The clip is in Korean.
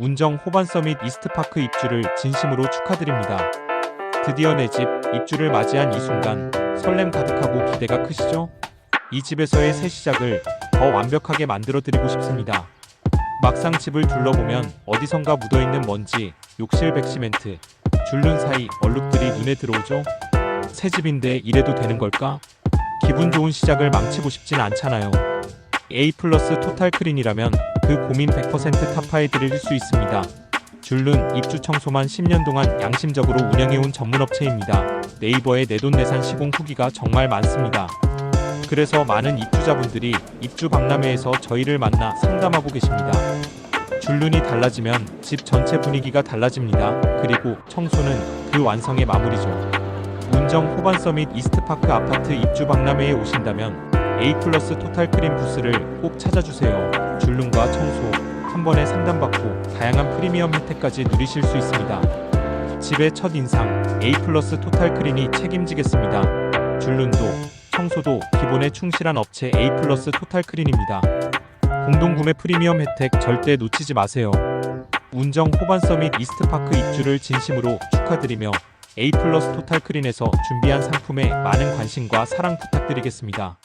운정 호반 서밋 이스트파크 입주를 진심으로 축하드립니다. 드디어 내 집 입주를 맞이한 이 순간 설렘 가득하고 기대가 크시죠? 이 집에서의 새 시작을 더 완벽하게 만들어 드리고 싶습니다. 막상 집을 둘러보면 어디선가 묻어있는 먼지, 욕실 백시멘트, 줄눈 사이 얼룩들이 눈에 들어오죠? 새 집인데 이래도 되는 걸까? 기분 좋은 시작을 망치고 싶진 않잖아요. A 플러스 토탈 크린이라면 그 고민 100% 타파해 드릴 수 있습니다. 줄눈 입주 청소만 10년 동안 양심적으로 운영해온 전문 업체입니다. 네이버에 내돈내산 시공 후기가 정말 많습니다. 그래서 많은 입주자분들이 입주 박람회에서 저희를 만나 상담하고 계십니다. 줄눈이 달라지면 집 전체 분위기가 달라집니다. 그리고 청소는 그 완성의 마무리죠. 운정 호반 서밋 이스트파크 아파트 입주 박람회에 오신다면 A 플러스 토탈 크림 부스를 꼭 찾아주세요. 줄눈과 청소 한 번에 상담받고 다양한 프리미엄 혜택까지 누리실 수 있습니다. 집의 첫 인상 A 플러스 토탈 크린이 책임지겠습니다. 줄눈도 청소도 기본에 충실한 업체 A 플러스 토탈 크린입니다. 공동 구매 프리미엄 혜택 절대 놓치지 마세요. 운정 호반 서밋 이스트파크 입주를 진심으로 축하드리며 A 플러스 토탈 크린에서 준비한 상품에 많은 관심과 사랑 부탁드리겠습니다.